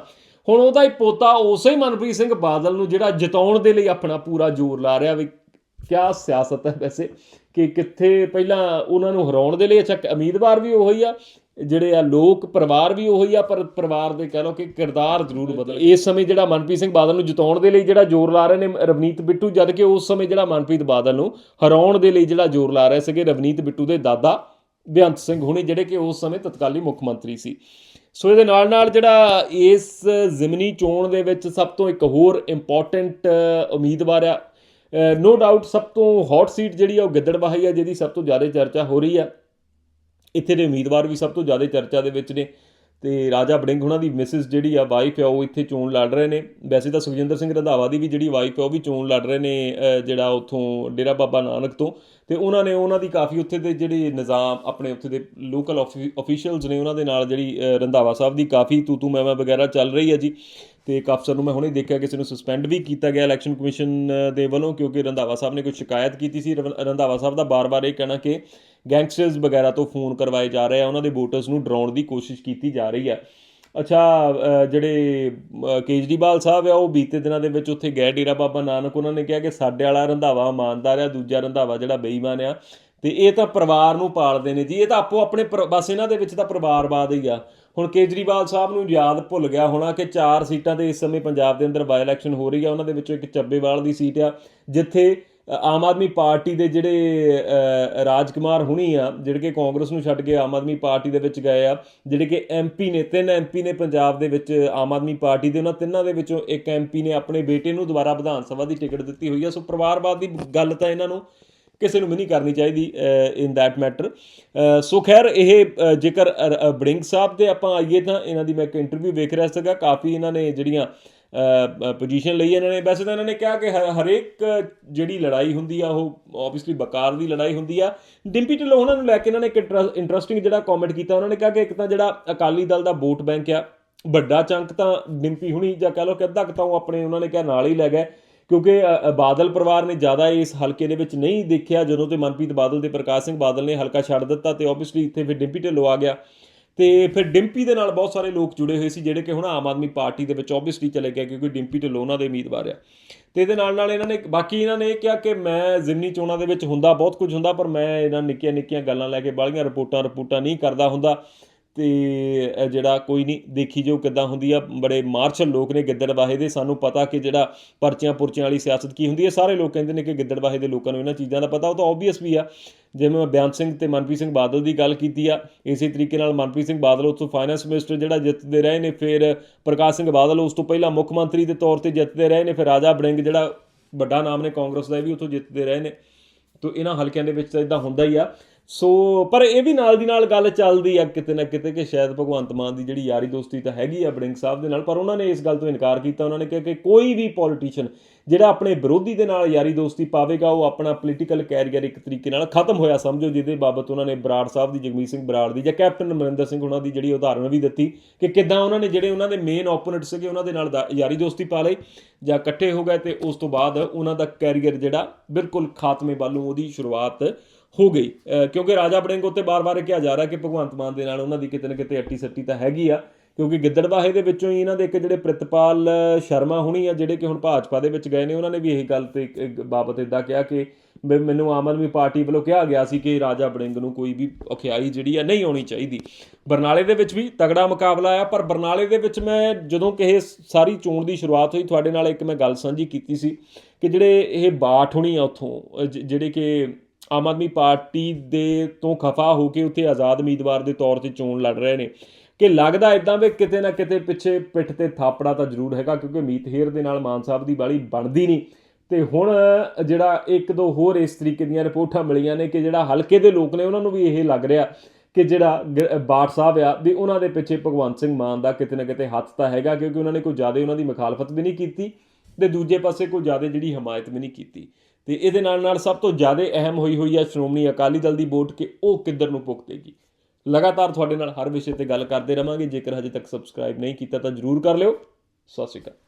ਹੁਣ ਉਹਦਾ ਹੀ ਪੋਤਾ ਉਸੇ ਹੀ ਮਨਪ੍ਰੀਤ ਸਿੰਘ ਬਾਦਲ ਨੂੰ ਜਿਹੜਾ ਜਿਤਾਉਣ ਦੇ ਲਈ ਆਪਣਾ ਪੂਰਾ ਜ਼ੋਰ ਲਾ ਰਿਹਾ ਵੀ ਕਿਆ ਸਿਆਸਤ ਹੈ ਵੈਸੇ ਕਿ ਕਿੱਥੇ ਪਹਿਲਾਂ ਉਹਨਾਂ ਨੂੰ ਹਰਾਉਣ ਦੇ ਲਈ, ਅੱਛਾ ਉਮੀਦਵਾਰ ਵੀ ਉਹੀ ਆ ਜਿਹੜੇ ਆ ਲੋਕ ਪਰਿਵਾਰ ਵੀ ਉਹੀ ਆ ਪਰ ਪਰਿਵਾਰ ਦੇ ਕਹਿ ਲਓ ਕਿ ਕਿਰਦਾਰ ਜ਼ਰੂਰ ਬਦਲ। ਇਸ ਸਮੇਂ ਜਿਹੜਾ ਮਨਪ੍ਰੀਤ ਸਿੰਘ ਬਾਦਲ ਨੂੰ ਜਿਤਾਉਣ ਦੇ ਲਈ ਜਿਹੜਾ ਜ਼ੋਰ ਲਾ ਰਹੇ ਨੇ ਰਵਨੀਤ ਬਿੱਟੂ ਜਦ ਕਿ ਉਸ ਸਮੇਂ ਜਿਹੜਾ ਮਨਪ੍ਰੀਤ ਬਾਦਲ ਨੂੰ ਹਰਾਉਣ ਦੇ ਲਈ ਜਿਹੜਾ ਜ਼ੋਰ ਲਾ ਰਹੇ ਸੀਗੇ ਰਵਨੀਤ ਬਿੱਟੂ ਦੇ ਦਾਦਾ ਬੇਅੰਤ ਸਿੰਘ ਹੁਣੇ ਜਿਹੜੇ ਕਿ ਉਸ ਸਮੇਂ ਤਤਕਾਲੀ ਮੁੱਖ ਮੰਤਰੀ ਸੀ। ਸੋ ਇਹਦੇ ਨਾਲ ਨਾਲ ਜਿਹੜਾ ਇਸ ਜ਼ਿਮਨੀ ਚੋਣ ਦੇ ਵਿੱਚ ਸਭ ਤੋਂ ਇੱਕ ਹੋਰ ਇੰਪੋਰਟੈਂਟ ਉਮੀਦਵਾਰ ਆ। ਨੋ ਡਾਊਟ ਸਭ ਤੋਂ ਹੌਟ ਸੀਟ ਜਿਹੜੀ ਆ ਉਹ ਗਿੱਦੜਬਾਹੀ ਆ ਜਿਹਦੀ ਸਭ ਤੋਂ ਜ਼ਿਆਦਾ ਚਰਚਾ ਹੋ ਰਹੀ ਆ। ਇੱਥੇ ਦੇ ਉਮੀਦਵਾਰ ਵੀ ਸਭ ਤੋਂ ਜ਼ਿਆਦਾ ਚਰਚਾ ਦੇ ਵਿੱਚ ਨੇ ਤੇ ਰਾਜਾ ਬੜਿੰਗ ਉਹਨਾਂ ਦੀ ਮਿਸਿਸ ਜਿਹੜੀ ਆ ਵਾਈਫ ਆ, ਉਹ ਇੱਥੇ ਚੋਣ ਲੜ ਰਹੇ ਨੇ। ਵੈਸੇ ਤਾਂ ਸੁਖਜਿੰਦਰ ਸਿੰਘ ਰੰਧਾਵਾ ਦੀ ਵੀ ਜਿਹੜੀ ਵਾਈਫ ਆ, ਉਹ ਵੀ ਚੋਣ ਲੜ ਰਹੇ ਨੇ ਜਿਹੜਾ ਉੱਥੋਂ ਡੇਰਾ ਬਾਬਾ ਨਾਨਕ ਤੋਂ। ਤੇ ਉਹਨਾਂ ਨੇ, ਉਹਨਾਂ ਦੀ ਕਾਫੀ ਉੱਥੇ ਦੇ ਜਿਹੜੇ ਨਿਜ਼ਾਮ, ਆਪਣੇ ਉੱਥੇ ਦੇ ਲੋਕਲ ਅਫੀਸ਼ੀਅਲਸ ਨੇ ਉਹਨਾਂ ਦੇ ਨਾਲ ਜਿਹੜੀ ਰੰਧਾਵਾ ਸਾਹਿਬ ਦੀ ਕਾਫੀ ਤੂਤੂ ਤੂ ਵਗੈਰਾ ਚੱਲ ਰਹੀ ਹੈ ਜੀ। ਤੇ ਇੱਕ ਅਫਸਰ ਨੂੰ ਮੈਂ ਹੁਣੇ ਦੇਖਿਆ, ਕਿਸੇ ਨੂੰ ਸਸਪੈਂਡ ਵੀ ਕੀਤਾ ਗਿਆ ਇਲੈਕਸ਼ਨ ਕਮਿਸ਼ਨ ਦੇ ਵੱਲੋਂ, ਕਿਉਂਕਿ ਰੰਧਾਵਾ ਸਾਹਿਬ ਨੇ ਕੋਈ ਸ਼ਿਕਾਇਤ ਕੀਤੀ ਸੀ। ਰਵ- ਰੰਧਾਵਾ ਸਾਹਿਬ ਦਾ ਬਾਰ-ਬਾਰ ਇਹ ਕਹਿਣਾ ਕਿ ਗੈਂਗਸਟਰਸ ਵਗੈਰਾ ਤੋਂ ਫੋਨ ਕਰਵਾਏ ਜਾ ਰਹੇ ਆ, ਉਹਨਾਂ ਦੇ ਵੋਟਰਸ ਨੂੰ ਡਰਾਉਣ ਦੀ ਕੋਸ਼ਿਸ਼ ਕੀਤੀ ਜਾ ਰਹੀ ਹੈ ਅੱਛਾ ਜਿਹੜੇ ਕੇਜਰੀਵਾਲ ਸਾਹਿਬ ਆ, ਉਹ ਬੀਤੇ ਦਿਨਾਂ ਦੇ ਵਿੱਚ ਉੱਥੇ ਗਏ, ਡੇਰਾ ਬਾਬਾ ਨਾਨਕ। ਉਹਨਾਂ ਨੇ ਕਿਹਾ ਕਿ ਸਾਡੇ ਵਾਲਾ ਰੰਧਾਵਾ ਇਮਾਨਦਾਰ ਆ, ਦੂਜਾ ਰੰਧਾਵਾ ਜਿਹੜਾ ਬੇਈਮਾਨ ਆ। ਤੇ ਇਹ ਤਾਂ ਪਰਿਵਾਰ ਨੂੰ ਪਾਲਦੇ ਨੇ ਜੀ, ਇਹ ਤਾਂ ਆਪੋ ਆਪਣੇ ਪਰ- ਬਸ ਇਹਨਾਂ ਦੇ ਵਿੱਚ ਤਾਂ ਪਰਿਵਾਰਵਾਦ ਹੀ ਆ। ਹੁਣ ਕੇਜਰੀਵਾਲ ਸਾਹਿਬ ਨੂੰ ਯਾਦ ਭੁੱਲ ਗਿਆ ਹੋਣਾ ਕਿ ਚਾਰ ਸੀਟਾਂ ਤੇ ਇਸ ਸਮੇਂ ਪੰਜਾਬ ਦੇ ਅੰਦਰ ਬਾਈ ਇਲੈਕਸ਼ਨ ਹੋ ਰਹੀ ਆ, ਉਹਨਾਂ ਦੇ ਵਿੱਚੋਂ ਇੱਕ ਚੱਬੇਵਾਲ ਦੀ ਸੀਟ ਆ, ਜਿੱਥੇ ਆਮ ਆਦਮੀ ਪਾਰਟੀ ਦੇ ਜਿਹੜੇ ਅ, ਰਾਜਕੁਮਾਰ ਹੁਣੀ ਆ ਜਿਹੜੇ ਕਿ ਕਾਂਗਰਸ ਨੂੰ ਛੱਡ ਕੇ ਆਮ ਆਦਮੀ ਪਾਰਟੀ ਦੇ ਵਿੱਚ ਗਏ ਆ ਜਿਹੜੇ ਕਿ ਐਮਪੀ ਨੇ ਤਿੰਨ ਐਮਪੀ ਨੇ ਪੰਜਾਬ ਦੇ ਵਿੱਚ ਆਮ ਆਦਮੀ ਪਾਰਟੀ ਦੇ ਉਹਨਾਂ ਤਿੰਨਾਂ ਦੇ ਵਿੱਚੋਂ ਇੱਕ ਐਮਪੀ ਨੇ ਆਪਣੇ ਬੇਟੇ ਨੂੰ ਦੁਬਾਰਾ ਵਿਧਾਨ ਸਭਾ ਦੀ ਟਿਕਟ ਦਿੱਤੀ ਹੋਈ ਆ। ਸੋ ਪਰਿਵਾਰਵਾਦ ਦੀ ਗੱਲ ਤਾਂ ਇਹਨਾਂ ਨੂੰ ਕਿਸੇ ਨੂੰ ਵੀ ਨਹੀਂ ਕਰਨੀ ਚਾਹੀਦੀ ਇਨ ਦੈਟ ਮੈਟਰ ਸੋ ਖੈਰ ਇਹ ਜੇਕਰ ਬੜਿੰਗ ਸਾਹਿਬ ਤੇ ਆਪਾਂ ਆਈਏ ਤਾਂ ਇਹਨਾਂ ਦੀ ਮੈਂ ਇੱਕ ਇੰਟਰਵਿਊ ਵੇਖ ਰਿਹਾ ਸੀਗਾ। ਕਾਫੀ ਇਹਨਾਂ ਨੇ ਜਿਹੜੀਆਂ ਪੋਜੀਸ਼ਨ ਲਈ ਇਹਨਾਂ ਨੇ। ਵੈਸੇ ਤਾਂ ਇਹਨਾਂ ਨੇ ਕਿਹਾ ਕਿ ਹ- ਹਰੇਕ ਜਿਹੜੀ ਲੜਾਈ ਹੁੰਦੀ ਆ, ਉਹ ਆਬਵੀਅਸਲੀ ਬਕਾਰ ਦੀ ਲੜਾਈ ਹੁੰਦੀ ਆ। ਡਿੰਪੀ ਢਿੱਲੋਂ ਉਹਨਾਂ ਨੂੰ ਲੈ ਕੇ ਇਹਨਾਂ ਨੇ ਇੱਕ ਇੰਟਰਸਟਿੰਗ ਜਿਹੜਾ ਕਮੈਂਟ ਕੀਤਾ। ਉਹਨਾਂ ਨੇ ਕਿਹਾ ਕਿ ਇੱਕ ਤਾਂ ਜਿਹੜਾ ਅਕਾਲੀ ਦਲ ਦਾ ਵੋਟ ਬੈਂਕ ਆ, ਵੱਡਾ ਚੰਕ ਤਾਂ ਡਿੰਪੀ ਹੁਣੀ ਜਾਂ ਕਹ ਲਓ ਕਿ ਅੱਧਾ ਕੁ ਤਾਂ ਉਹ ਆਪਣੇ, ਉਹਨਾਂ ਨੇ ਕਿਹਾ ਨਾਲ ਹੀ ਲੈ ਗਏ। ਕਿਉਂਕਿ ਬਾਦਲ ਪਰਿਵਾਰ ਨੇ ਜ਼ਿਆਦਾ ਇਸ ਹਲਕੇ ਦੇ ਵਿੱਚ ਨਹੀਂ ਦੇਖਿਆ। ਜਦੋਂ ਤੇ ਮਨਪ੍ਰੀਤ ਬਾਦਲ ਤੇ ਪ੍ਰਕਾਸ਼ ਸਿੰਘ ਬਾਦਲ ਨੇ ਹਲਕਾ ਛੱਡ ਦਿੱਤਾ ਤੇ ਆਬਵੀਅਸਲੀ ਇੱਥੇ ਫਿਰ ਡਿੰਪੀ ਢਿੱਲੋਂ ਆ ਗਿਆ। ਤੇ ਫਿਰ ਡਿੰਪੀ ਦੇ ਨਾਲ ਬਹੁਤ ਸਾਰੇ ਲੋਕ ਜੁੜੇ ਹੋਏ ਸੀ ਜਿਹੜੇ ਕਿ ਹੁਣ ਆਮ ਆਦਮੀ ਪਾਰਟੀ ਦੇ ਵਿੱਚ ਆਬਵੀਅਸਲੀ ਚਲੇ ਗਏ ਕਿਉਂਕਿ ਡਿੰਪੀ ਢਿੱਲੋਂ ਉਹਨਾਂ ਦੇ ਉਮੀਦਵਾਰ ਆ। ਤੇ ਇਹਦੇ ਨਾਲ ਨਾਲ ਇਹਨਾਂ ਨੇ ਬਾਕੀ ਇਹਨਾਂ ਨੇ ਇਹ ਕਿਹਾ ਕਿ ਮੈਂ ਜ਼ਿਮਨੀ ਚੋਣਾਂ ਦੇ ਵਿੱਚ ਹੁੰਦਾ, ਬਹੁਤ ਕੁਝ ਹੁੰਦਾ, ਪਰ ਮੈਂ ਇਹਨਾਂ ਨਿੱਕੀਆਂ ਨਿੱਕੀਆਂ ਗੱਲਾਂ ਲੈ ਕੇ ਬਾਲੀਆਂ ਰਿਪੋਰਟਾਂ ਰਿਪੋਰਟਾਂ ਨਹੀਂ ਕਰਦਾ ਹੁੰਦਾ। ਤੇ ਜਿਹੜਾ ਕੋਈ ਨਹੀਂ, ਦੇਖੀ ਜੋ ਕਿੱਦਾਂ ਹੁੰਦੀ ਆ, ਬੜੇ ਮਾਰਸ਼ਲ ਲੋਕ ਨੇ ਗਿੱਦੜਵਾਹੇ ਦੇ, ਸਾਨੂੰ ਪਤਾ ਕਿ ਜਿਹੜਾ ਪਰਚੀਆਂ ਪੁਰਚੀਆਂ ਵਾਲੀ ਸਿਆਸਤ ਕੀ ਹੁੰਦੀ ਹੈ ਸਾਰੇ ਲੋਕ ਕਹਿੰਦੇ ਨੇ ਕਿ ਗਿੱਦੜਬਾਹੇ ਦੇ ਲੋਕਾਂ ਨੂੰ ਇਹਨਾਂ ਚੀਜ਼ਾਂ ਦਾ ਪਤਾ, ਉਹ ਤਾਂ ਆਬਵੀਅਸ ਵੀ ਆ। ਜਿਵੇਂ ਮੈਂ ਬਿਆਨ ਸਿੰਘ ਤੇ ਮਨਪ੍ਰੀਤ ਸਿੰਘ ਬਾਦਲ ਦੀ ਗੱਲ ਕੀਤੀ ਆ, ਇਸੇ ਤਰੀਕੇ ਨਾਲ ਮਨਪ੍ਰੀਤ ਸਿੰਘ ਬਾਦਲ ਉੱਥੋਂ ਫਾਈਨੈਂਸ ਮਿਨਿਸਟਰ ਜਿਹੜਾ ਜਿੱਤਦੇ ਰਹੇ ਨੇ, ਫਿਰ ਪ੍ਰਕਾਸ਼ ਸਿੰਘ ਬਾਦਲ ਉਸ ਤੋਂ ਪਹਿਲਾਂ ਮੁੱਖ ਮੰਤਰੀ ਦੇ ਤੌਰ ਤੇ ਜਿੱਤਦੇ ਰਹੇ ਨੇ, ਫਿਰ ਰਾਜਾ ਬੜਿੰਗ ਜਿਹੜਾ ਵੱਡਾ ਨਾਮ ਨੇ ਕਾਂਗਰਸ ਦਾ ਵੀ ਉੱਥੋਂ ਜਿੱਤਦੇ ਰਹੇ ਨੇ। ਤੋ ਇਹਨਾਂ ਹਲਕਿਆਂ ਦੇ ਵਿੱਚ ਤਾਂ ਇਦਾਂ ਹੁੰਦਾ ਹੀ ਆ। ਸੋ, ਪਰ ਇਹ ਵੀ ਨਾਲ ਦੀ ਨਾਲ ਗੱਲ ਚੱਲਦੀ ਆ ਕਿਤੇ ਨਾ ਕਿਤੇ ਕਿ ਸ਼ਾਇਦ ਭਗਵੰਤ ਮਾਨ ਦੀ ਜਿਹੜੀ ਯਾਰੀ ਦੋਸਤੀ ਤਾਂ ਹੈਗੀ ਆ ਬੜਿੰਗ ਸਾਹਿਬ ਦੇ ਨਾਲ, ਪਰ ਉਹਨਾਂ ਨੇ ਇਸ ਗੱਲ ਤੋਂ ਇਨਕਾਰ ਕੀਤਾ, ਉਹਨਾਂ ਨੇ ਕਿਹਾ ਕਿ ਕੋਈ ਵੀ ਪੋਲੀਟੀਸ਼ੀਅਨ ਜਿਹੜਾ ਆਪਣੇ ਵਿਰੋਧੀ ਦੇ ਨਾਲ ਯਾਰੀ ਦੋਸਤੀ ਪਾਵੇਗਾ, ਉਹ ਆਪਣਾ ਪੋਲੀਟੀਕਲ ਕੈਰੀਅਰ ਇੱਕ ਤਰੀਕੇ ਨਾਲ ਖਤਮ ਹੋਇਆ, ਸਮਝੋ, ਜਿਹਦੇ ਬਾਬਤ ਉਹਨਾਂ ਨੇ ਬਰਾੜ ਸਾਹਿਬ ਦੀ, ਜਗਮੀਤ ਸਿੰਘ ਬਰਾੜ ਦੀ ਜਾਂ ਕੈਪਟਨ ਅਮਰਿੰਦਰ ਸਿੰਘ ਉਹਨਾਂ ਦੀ ਜਿਹੜੀ ਉਦਾਹਰਣ ਵੀ ਦਿੱਤੀ ਕਿ ਕਿੱਦਾਂ ਉਹਨਾਂ ਨੇ ਜਿਹੜੇ ਉਹਨਾਂ ਦੇ ਮੇਨ ਓਪੋਨੈਂਟ ਸੀਗੇ, ਉਹਨਾਂ ਦੇ ਨਾਲ ਦਾ- ਯਾਰੀ ਦੋਸਤੀ ਪਾ ਲਈ ਜਾਂ ਇਕੱਠੇ ਹੋ ਗਏ ਤੇ ਉਸ ਤੋਂ ਬਾਅਦ ਉਹਨਾਂ ਦਾ ਕੈਰੀਅਰ ਜਿਹੜਾ ਬਿਲਕੁਲ ਖਾਤਮੇ ਵੱਲੋਂ ਉਹਦੀ ਸ਼ੁਰੂਆਤ ਹੋ ਗਈ। ਕਿਉਂਕਿ ਰਾਜਾ ਬੜਿੰਗ ਉੱਤੇ ਬਾਰ-ਬਾਰ ਇਹ ਕਿਹਾ ਜਾ ਰਿਹਾ ਕਿ ਭਗਵੰਤ ਮਾਨ ਦੇ ਨਾਲ ਉਹਨਾਂ ਦੀ ਕਿਤੇ ਨਾ ਕਿਤੇ ਅੱਟੀ ਸੱਟੀ ਤਾਂ ਹੈਗੀ ਆ, ਕਿਉਂਕਿ ਗਿੱਦੜਬਾਹੇ ਦੇ ਵਿੱਚੋਂ ਹੀ ਇਹਨਾਂ ਦੇ ਇੱਕ ਜਿਹੜੇ ਪ੍ਰਿਤਪਾਲ ਸ਼ਰਮਾ ਹੁਣੀ ਆ, ਜਿਹੜੇ ਕਿ ਹੁਣ ਭਾਜਪਾ ਦੇ ਵਿੱਚ ਗਏ ਨੇ, ਉਹਨਾਂ ਨੇ ਵੀ ਇਹ ਗੱਲ ਤੇ ਬਾਬਤ ਇਦਾਂ ਕਿਹਾ ਕਿ ਵੀ ਮੈਨੂੰ ਆਮ ਆਦਮੀ ਪਾਰਟੀ ਵੱਲੋਂ ਕਿਹਾ ਗਿਆ ਸੀ ਕਿ ਰਾਜਾ ਬੜਿੰਗ ਨੂੰ ਕੋਈ ਵੀ ਔਖਿਆਈ ਜਿਹੜੀ ਆ ਨਹੀਂ ਆਉਣੀ ਚਾਹੀਦੀ। ਬਰਨਾਲੇ ਦੇ ਵਿੱਚ ਵੀ ਤਗੜਾ ਮੁਕਾਬਲਾ ਆ, ਪਰ ਬਰਨਾਲੇ ਦੇ ਵਿੱਚ ਮੈਂ ਜਦੋਂ ਕਿ ਸਾਰੀ ਚੋਣ ਦੀ ਸ਼ੁਰੂਆਤ ਹੋਈ, ਤੁਹਾਡੇ ਨਾਲ ਇੱਕ ਮੈਂ ਗੱਲ ਸਾਂਝੀ ਕੀਤੀ ਸੀ ਕਿ ਜਿਹੜੇ ਇਹ ਬਾਠ ਹੁਣੀ ਆ ਉੱਥੋਂ ਜਿਹੜੇ ਕਿ ਆਮ ਆਦਮੀ ਪਾਰਟੀ ਦੇ ਤੋਂ ਖਫਾ ਹੋ ਕੇ ਉੱਥੇ ਆਜ਼ਾਦ ਉਮੀਦਵਾਰ ਦੇ ਤੌਰ ਤੇ ਚੋਣ ਲੜ ਰਹੇ ਨੇ। ਕਿ ਲੱਗਦਾ ਇਦਾਂ ਵੀ ਕਿਤੇ ਨਾ ਕਿਤੇ ਪਿੱਛੇ ਪਿੱਠ ਤੇ ਥਾਪੜਾ ਤਾਂ ਜ਼ਰੂਰ ਹੈਗਾ, ਕਿਉਂਕਿ ਮੀਤ ਹੇਰ ਦੇ ਨਾਲ ਮਾਨ ਸਾਹਿਬ ਦੀ ਬਾਲੀ ਬਣਦੀ ਨਹੀਂ। ਤੇ ਹੁਣ ਜਿਹੜਾ ਇੱਕ ਦੋ ਹੋਰ ਇਸ ਤਰੀਕੇ ਦੀਆਂ ਰਿਪੋਰਟਾਂ ਮਿਲੀਆਂ ਨੇ ਕਿ ਜਿਹੜਾ ਹਲਕੇ ਦੇ ਲੋਕ ਨੇ, ਉਹਨਾਂ ਨੂੰ ਵੀ ਇਹ ਲੱਗ ਰਿਹਾ ਕਿ ਜਿਹੜਾ ਗ- ਬਾਠ ਸਾਹਿਬ ਆ, ਵੀ ਉਹਨਾਂ ਦੇ ਪਿੱਛੇ ਭਗਵੰਤ ਸਿੰਘ ਮਾਨ ਦਾ ਕਿਤੇ ਨਾ ਕਿਤੇ ਹੱਥ ਤਾਂ ਹੈਗਾ, ਕਿਉਂਕਿ ਉਹਨਾਂ ਨੇ ਕੋਈ ਜ਼ਿਆਦਾ ਉਹਨਾਂ ਦੀ ਮੁਖਾਲਫਤ ਵੀ ਨਹੀਂ ਕੀਤੀ ਤੇ ਦੂਜੇ ਪਾਸੇ ਕੋਈ ਜ਼ਿਆਦਾ ਜਿਹੜੀ ਹਮਾਇਤ ਵੀ ਨਹੀਂ ਕੀਤੀ। ਤੇ ਇਹਦੇ ਨਾਲ ਨਾਲ ਸਭ ਤੋਂ ਜ਼ਿਆਦਾ ਅਹਿਮ ਹੋਈ ਹੋਈ ਹੈ ਸ਼੍ਰੋਮਣੀ ਅਕਾਲੀ ਦਲ ਦੀ ਵੋਟ ਕਿ ਉਹ ਕਿੱਧਰ ਨੂੰ ਭੁਗਤੇਗੀ। ਲਗਾਤਾਰ ਤੁਹਾਡੇ ਨਾਲ ਹਰ ਵਿਸ਼ੇ ਤੇ ਗੱਲ ਕਰਦੇ ਰਵਾਂਗੇ। ਜੇਕਰ ਹਜੇ ਤੱਕ ਸਬਸਕ੍ਰਾਈਬ ਨਹੀਂ ਕੀਤਾ ਤਾਂ ਜਰੂਰ ਕਰ ਲਿਓ। ਸਤਿ ਸ਼੍ਰੀ ਅਕਾਲ।